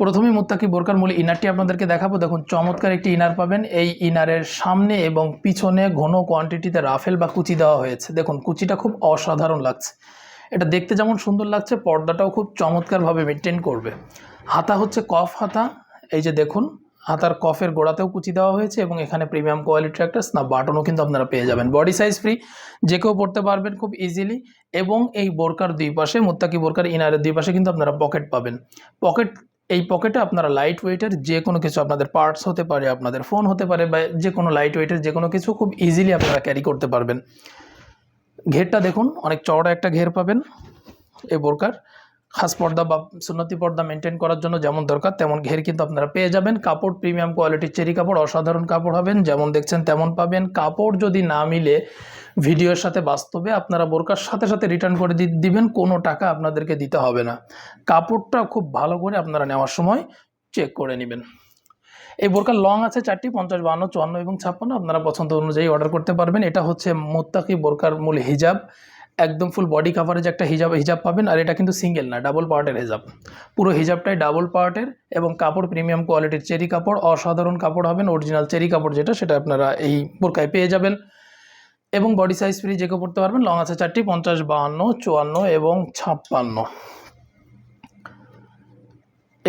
প্রথমে মুত্তাকি বোরকার মূল ইনারটি আপনাদেরকে দেখাবো। দেখুন, চমৎকার একটি ইনার পাবেন। এই ইনারের সামনে এবং পিছনে ঘন কোয়ান্টিটিতে রাফেল বা কুচি দেওয়া হয়েছে। দেখুন, কুচিটা খুব অসাধারণ লাগছে। এটা দেখতে যেমন সুন্দর লাগছে, পর্দাটাও খুব চমৎকারভাবে মেনটেন করবে। হাতা হচ্ছে কফ হাতা। এই যে দেখুন, হাতার কফের গোড়াতেও কুচি দেওয়া হয়েছে এবং এখানে প্রিমিয়াম কোয়ালিটির একটা স্নাপ বাটনও কিন্তু আপনারা পেয়ে যাবেন। বডি সাইজ ফ্রি যে কেউ পড়তে পারবেন খুব ইজিলি এবং এই বোরকার দুই পাশে, মুত্তাকি বোরকার ইনারের দুই পাশে কিন্তু আপনারা পকেট পাবেন। পকেট এই পকেটে আপনারা লাইট ওয়েটের যে কোনো কিছু আপনাদের পার্টস হতে পারে, আপনাদের ফোন হতে পারে বা যে কোনো লাইট ওয়েটের যে কোনো কিছু খুব ইজিলি আপনারা ক্যারি করতে পারবেন। ঘেরটা দেখুন, অনেক চওড়া একটা ঘের পাবেন এ বোরকার। খাস পর্দা বা সুন্নতি পর্দা মেনটেন করার জন্য যেমন দরকার তেমন ঘের কিন্তু আপনারা পেয়ে যাবেন। কাপড় প্রিমিয়াম কোয়ালিটির চেরি কাপড় অসাধারণ কাপড় হবেন, যেমন দেখছেন তেমন পাবেন। কাপড় যদি না মিলে ভিডিওর সাথে বাস্তবে আপনারা বোরকার সাথে সাথে রিটার্ন করে দিবেন, কোনো টাকা আপনাদেরকে দিতে হবে না। কাপড়টা খুব ভালো করে আপনারা নেওয়ার সময় চেক করে নেবেন। এই বোরকার লং আছে চারটি, পঞ্চাশ বান্ন চুয়ান্ন এবং ছাপ্পান্ন, আপনারা পছন্দ অনুযায়ী অর্ডার করতে পারবেন। এটা হচ্ছে মোত্তাকি বোরকার মূল হিজাব। একদম ফুল বডি কাভারেজ একটা হিজাব হিজাব পাবেন, আর এটা কিন্তু সিঙ্গেল না ডাবল পার্টের হিজাব পুরো হিজাবটাই ডাবল পার্টের এবং কাপড় প্রিমিয়াম কোয়ালিটির চেরি কাপড়, অসাধারণ কাপড় হবেন অরিজিনাল চেরি কাপড় যেটা, সেটা আপনারা এই বোরকায় পেয়ে যাবেন। এবং বডি সাইজ ফ্রি যে পড়তে পারবেন লং আছে চারটি, পঞ্চাশ, বাহান্ন, চুয়ান্ন এবং ছাপ্পান্ন।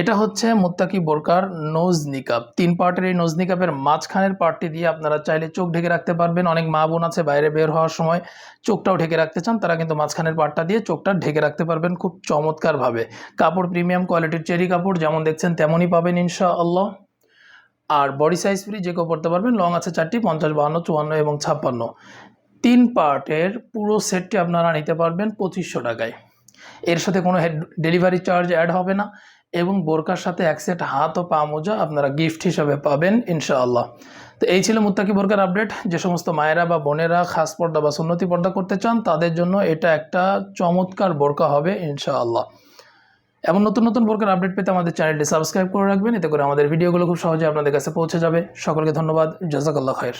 এটা হচ্ছে মুত্তাকি বোরকার নোজ নিকাপ তিন পার্টের এই নোজ নিকাপের মাঝখানের পার্টটি দিয়ে আপনারা চাইলে চোখ ঢেকে রাখতে পারবেন। অনেক মা বোন আছে বাইরে বের হওয়ার সময় চোখটাও ঢেকে রাখতে চান, তারা কিন্তু মাঝখানের পার্টটা দিয়ে চোখটা ঢেকে রাখতে পারবেন খুব চমৎকারভাবে। কাপড় প্রিমিয়াম কোয়ালিটির চেরি কাপড় যেমন দেখছেন তেমনই পাবেন ইনশাআল্লাহ। আর বডি সাইজ ফ্রি যে কেউ পড়তে পারবেন, লং আছে চারটি, পঞ্চাশ, বাহান্ন, চুয়ান্ন এবং ছাপ্পান্ন। তিন পার্টের পুরো সেটটি আপনারা নিতে পারবেন পঁচিশশো টাকায়। এর সাথে কোনো হেড ডেলিভারি চার্জ অ্যাড হবে না। এবং বোরকার সাথে এক সেট হাত ও পা মোজা আপনারা গিফট হিসাবে পাবেন, ইনশাআল্লাহ। তো এই ছিল মুত্তাকি বোরকার আপডেট। যে সমস্ত মায়েরা বা বোনেরা খাস পর্দা বা সুন্নতি পর্দা করতে চান, তাদের জন্য এটা একটা চমৎকার বোরকা হবে, ইনশাআল্লাহ। এমন নতুন নতুন বোরকার আপডেট পেতে আমাদের চ্যানেলটি সাবস্ক্রাইব করে রাখবেন, এতে করে আমাদের ভিডিওগুলো খুব সহজে আপনাদের কাছে পৌঁছে যাবে। সকলকে ধন্যবাদ। জাজাকাল্লাহ খায়ের